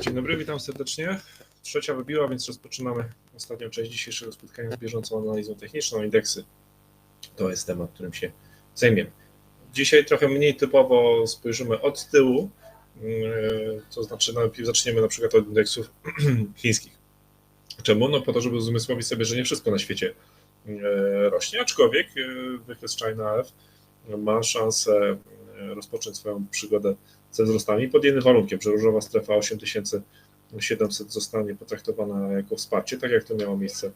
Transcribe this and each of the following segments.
Dzień dobry, witam serdecznie. Trzecia wybiła, więc rozpoczynamy ostatnią część dzisiejszego spotkania z bieżącą analizą techniczną. Indeksy to jest temat, którym się zajmiemy. Dzisiaj trochę mniej typowo spojrzymy od tyłu, yy, to znaczy najpierw zaczniemy na przykład od indeksów chińskich. Czemu? No po to, żeby uzmysłowić sobie, że nie wszystko na świecie yy, rośnie, aczkolwiek yy, wykres China F ma szansę rozpocząć swoją przygodę ze wzrostami pod jednym warunkiem, że różowa strefa 8700 zostanie potraktowana jako wsparcie, tak jak to miało miejsce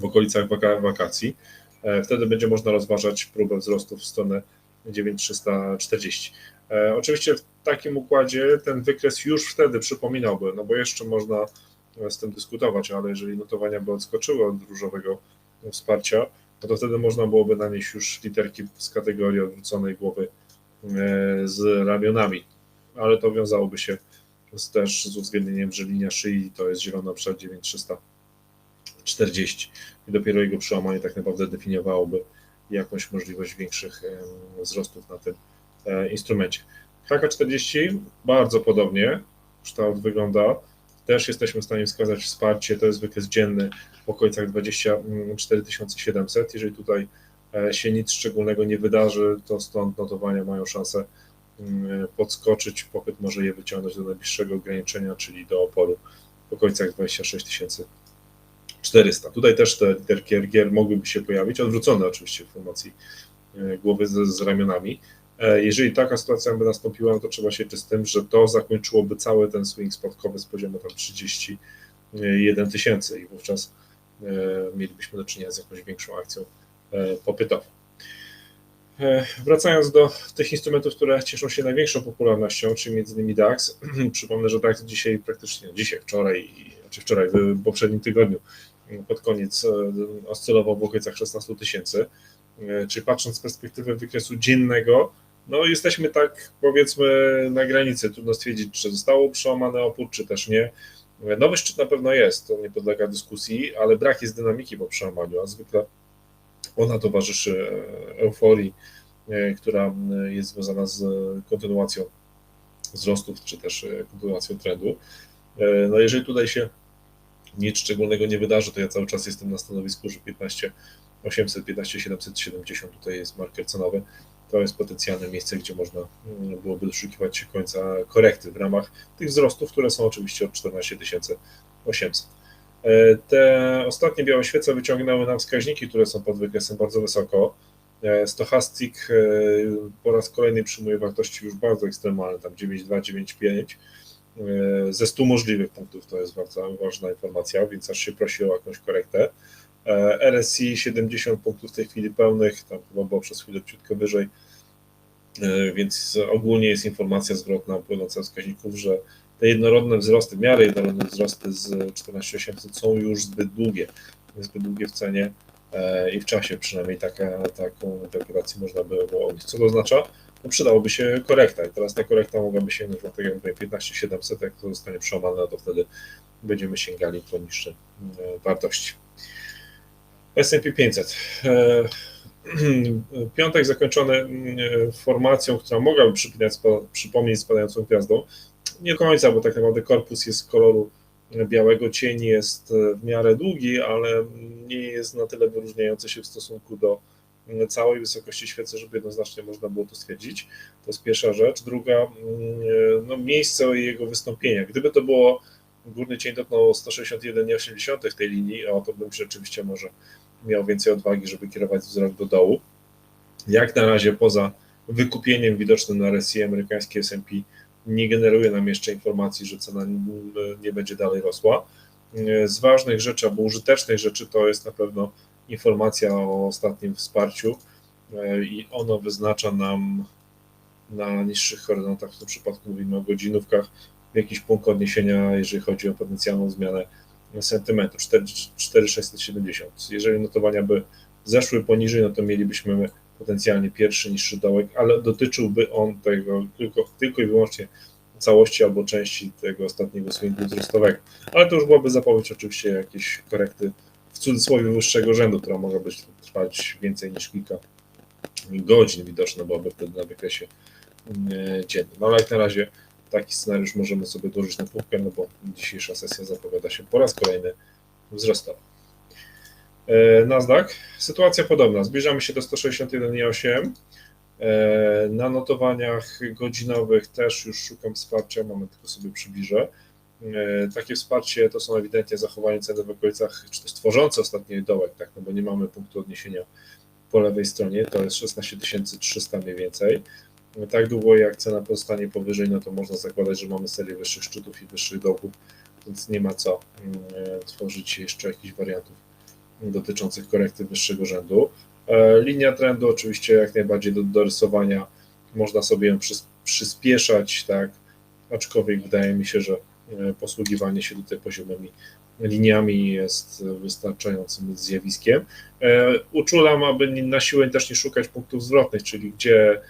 w okolicach waka- wakacji. E, Wtedy będzie można rozważać próbę wzrostu w stronę 9340. E, Oczywiście w takim układzie ten wykres już wtedy przypominałby, no bo jeszcze można z tym dyskutować, ale jeżeli notowania by odskoczyły od różowego wsparcia, no to wtedy można byłoby nanieść już literki z kategorii odwróconej głowy z ramionami, ale to wiązałoby się z, też z uwzględnieniem, że linia szyi to jest zielona przed 9340 i dopiero jego przełamanie tak naprawdę definiowałoby jakąś możliwość większych e, wzrostów na tym e, instrumencie. HK40 bardzo podobnie kształt wygląda. Też jesteśmy w stanie wskazać wsparcie, to jest wykres dzienny w okolicach 24 700. Jeżeli tutaj e, się nic szczególnego nie wydarzy, to stąd notowania mają szansę mm, podskoczyć, popyt może je wyciągnąć do najbliższego ograniczenia, czyli do oporu w okolicach 26 400. Tutaj też te literki RGR mogłyby się pojawić, odwrócone oczywiście w formacji e, głowy z, z ramionami. E, Jeżeli taka sytuacja by nastąpiła, no to trzeba się liczyć z tym, że to zakończyłoby cały ten swing spadkowy z poziomu tam 31 tysięcy i wówczas e, mielibyśmy do czynienia z jakąś większą akcją e, popytową. E, Wracając do tych instrumentów, które cieszą się największą popularnością, czyli między innymi DAX. Przypomnę, że DAX dzisiaj praktycznie, dzisiaj, wczoraj, czy wczoraj, w poprzednim tygodniu, pod koniec e, oscylował w okolicach 16 tysięcy. Czyli patrząc z perspektywy wykresu dziennego, no jesteśmy tak powiedzmy na granicy. Trudno stwierdzić, czy zostało przełamany opór, czy też nie. Nowy szczyt na pewno jest, to nie podlega dyskusji, ale brak jest dynamiki po przełamaniu, a zwykle ona towarzyszy euforii, e, która e, jest związana z kontynuacją wzrostów, czy też e, kontynuacją trendu. No jeżeli tutaj się nic szczególnego nie wydarzy, to ja cały czas jestem na stanowisku, że 15 800, 15 770 tutaj jest marker cenowy. To jest potencjalne miejsce, gdzie można mm, byłoby doszukiwać się końca korekty w ramach tych wzrostów, które są oczywiście od 14 800. E, Te ostatnie białe świece wyciągnęły nam wskaźniki, które są pod wykresem bardzo wysoko. E, Stochastic e, po raz kolejny przyjmuje wartości już bardzo ekstremalne, tam 9,2, 9,5 e, ze 100 możliwych punktów, to jest bardzo ważna informacja, więc aż się prosi o jakąś korektę. RSI 70 punktów w tej chwili pełnych, tam chyba było przez chwilę ciutko wyżej, więc ogólnie jest informacja zwrotna płynąca z wskaźników, że te jednorodne wzrosty, w miarę jednorodne wzrosty z 14800 są już zbyt długie, zbyt długie w cenie e, i w czasie przynajmniej taka, taką interpretację można by było odnieść. Co to oznacza? No przydałoby się korekta i teraz ta korekta mogłaby sięgnąć tak jak mówię 15700, jak to zostanie przełamane, no to wtedy będziemy sięgali po niższe e, wartości. S&P 500. E, Piątek zakończony mm, formacją, która mogłaby przypomnieć spadającą gwiazdą. Nie do końca, bo tak naprawdę korpus jest koloru białego, cień jest w miarę długi, ale nie jest na tyle wyróżniający się w stosunku do całej wysokości świecy, żeby jednoznacznie można było to stwierdzić. To jest pierwsza rzecz. Druga, mm, no, miejsce jego wystąpienia. Gdyby to było górny cień dotknął 161,8 w tej linii, o to bym rzeczywiście może miał więcej odwagi, żeby kierować wzrok do dołu. Jak na razie poza wykupieniem widocznym na RSI amerykańskiej S&P nie generuje nam jeszcze informacji, że cena nie będzie dalej rosła. Z ważnych rzeczy albo użytecznych rzeczy to jest na pewno informacja o ostatnim wsparciu i ono wyznacza nam na niższych horyzontach, w tym przypadku mówimy o godzinówkach, jakiś punkt odniesienia, jeżeli chodzi o potencjalną zmianę sentymentu 4670. Jeżeli notowania by zeszły poniżej, no to mielibyśmy potencjalnie pierwszy niższy dołek, ale dotyczyłby on tego tylko, tylko i wyłącznie całości albo części tego ostatniego swingu wzrostowego. Ale to już byłaby zapowiedź oczywiście jakiejś korekty w cudzysłowie wyższego rzędu, która mogłaby trwać więcej niż kilka godzin widoczna byłaby wtedy na wykresie mm, dziennym. No ale jak na razie taki scenariusz możemy sobie dołożyć na półkę, no bo dzisiejsza sesja zapowiada się po raz kolejny wzrostowo. E, Nasdaq, sytuacja podobna, zbliżamy się do 161,8. E, Na notowaniach godzinowych też już szukam wsparcia, moment tylko sobie przybliżę. E, Takie wsparcie to są ewidentnie zachowanie ceny w okolicach, czy też tworzące ostatni dołek, tak, no bo nie mamy punktu odniesienia po lewej stronie, to jest 16 300 mniej więcej. Tak długo jak cena pozostanie powyżej, no to można zakładać, że mamy serię wyższych szczytów i wyższych dołków, więc nie ma co mm, tworzyć jeszcze jakichś wariantów dotyczących korekty wyższego rzędu. E, Linia trendu oczywiście jak najbardziej do dorysowania, można sobie ją przys- przyspieszać, tak, aczkolwiek wydaje mi się, że e, posługiwanie się tutaj poziomymi liniami jest wystarczającym zjawiskiem. E, Uczulam, aby na siłę też nie szukać punktów zwrotnych, czyli gdzie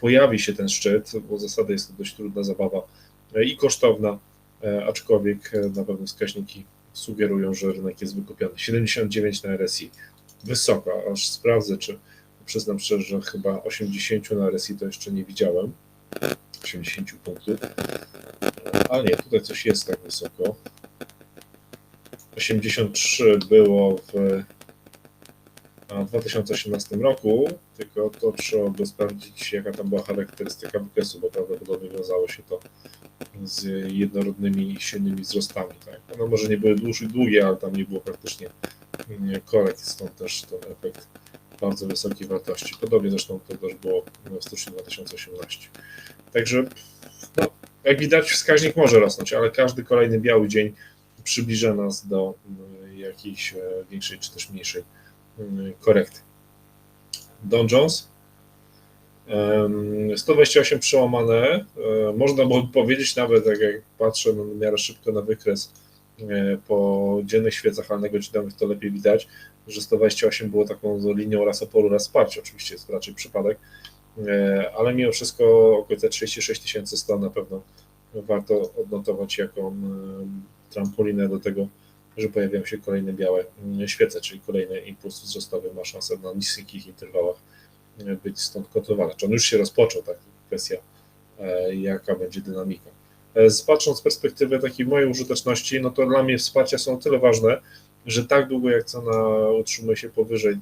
pojawi się ten szczyt, bo zasady jest to dość trudna zabawa i kosztowna, aczkolwiek na pewno wskaźniki sugerują, że rynek jest wykupiony. 79 na RSI, wysoko, aż sprawdzę, czy przyznam szczerze, że chyba 80 na RSI to jeszcze nie widziałem. 80 punktów. A nie, tutaj coś jest tak wysoko. 83 było w a, w 2018 roku, tylko to trzeba by sprawdzić, jaka tam była charakterystyka wykresu, bo prawdopodobnie wiązało się to z jednorodnymi i silnymi wzrostami. Tak? One może nie były dłuższe, długie, ale tam nie było praktycznie mm, korekt, stąd też ten efekt bardzo wysokiej wartości. Podobnie zresztą to też było w styczniu 2018. Także, no, jak widać, wskaźnik może rosnąć, ale każdy kolejny biały dzień przybliża nas do mm, jakiejś e, większej czy też mniejszej mm, korekty. Don Jones. Em, 128 przełamane. E, Można by powiedzieć nawet, tak jak patrzę na miarę szybko na wykres e, po dziennych świecach, ale na godzinowych to lepiej widać, że 128 było taką linią raz oporu, raz wsparcia. Oczywiście jest raczej przypadek, e, ale mimo wszystko okolice 36 100 na pewno warto odnotować jako trampolinę do tego, że pojawiają się kolejne białe mm, świece, czyli kolejny impuls wzrostowy ma szansę na niskich interwałach być stąd kotowany. Czy on już się rozpoczął, tak? Kwestia, e, jaka będzie dynamika. E, Patrząc z perspektywy takiej mojej użyteczności, no to dla mnie wsparcia są o tyle ważne, że tak długo jak cena utrzymuje się powyżej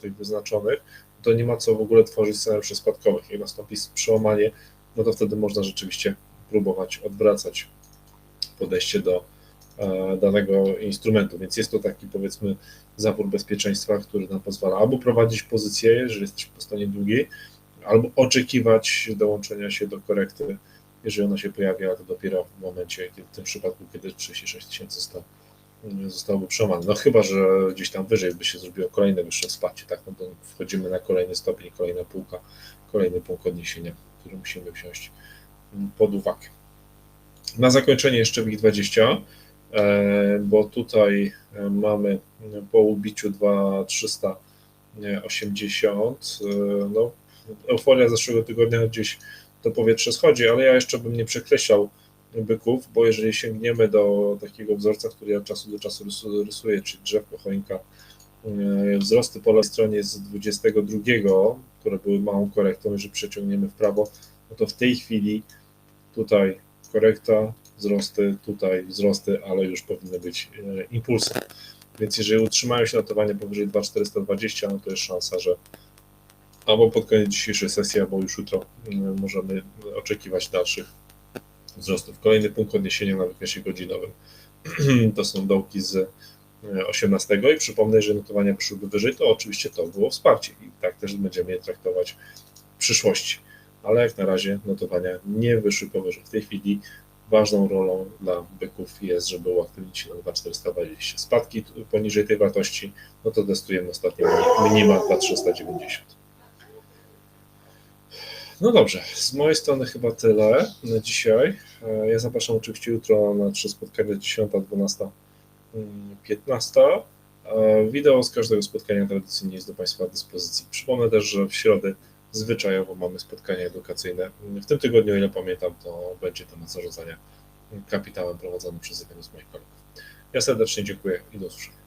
tych wyznaczonych, to nie ma co w ogóle tworzyć scenariuszy spadkowych. Jak nastąpi przełamanie, no to wtedy można rzeczywiście próbować odwracać podejście do danego instrumentu. Więc jest to taki powiedzmy zapór bezpieczeństwa, który nam pozwala albo prowadzić pozycję, jeżeli jesteśmy po stronie długiej, albo oczekiwać dołączenia się do korekty, jeżeli ona się pojawi, ale to dopiero w momencie, kiedy, w tym przypadku, kiedy 36 100 zostałoby przełamane. No chyba, że gdzieś tam wyżej by się zrobiło kolejne wyższe wsparcie, tak? No to wchodzimy na kolejny stopień, kolejna półka, kolejny punkt odniesienia, który musimy wziąć mm, pod uwagę. Na zakończenie jeszcze WIG20, e, bo tutaj e, mamy po ubiciu 2380, e, no euforia zeszłego tygodnia gdzieś to powietrze schodzi, ale ja jeszcze bym nie przekreślał byków, bo jeżeli sięgniemy do takiego wzorca, który ja od czasu do czasu rysu- rysuję, czyli drzewko, choinka, e, wzrosty po lewej stronie z 22, które były małą korektą, jeżeli przeciągniemy w prawo, no to w tej chwili tutaj korekta, wzrosty, tutaj wzrosty, ale już powinny być e, impulsy. Więc jeżeli utrzymają się notowania powyżej 2420, no to jest szansa, że albo pod koniec dzisiejszej sesji, albo już jutro mm, możemy oczekiwać dalszych wzrostów. Kolejny punkt odniesienia na wykresie godzinowym to są dołki z e, 18 i przypomnę, że notowania przyszłyby wyżej, to oczywiście to było wsparcie i tak też będziemy je traktować w przyszłości. Ale jak na razie notowania nie wyszły powyżej. W tej chwili ważną rolą dla byków jest, żeby uaktywnić się na 2420. Spadki poniżej tej wartości, no to testujemy ostatnio mini- minima 2390. No dobrze, z mojej strony chyba tyle na dzisiaj. E, Ja zapraszam oczywiście jutro na trzy spotkania 10, 12, mm, 15. E, Wideo z każdego spotkania tradycyjnie jest do Państwa dyspozycji. Przypomnę też, że w środę zwyczajowo mamy spotkania edukacyjne. W tym tygodniu, o ile pamiętam, to będzie temat zarządzania kapitałem prowadzony przez jednego z moich kolegów. Ja serdecznie dziękuję i do usłyszenia.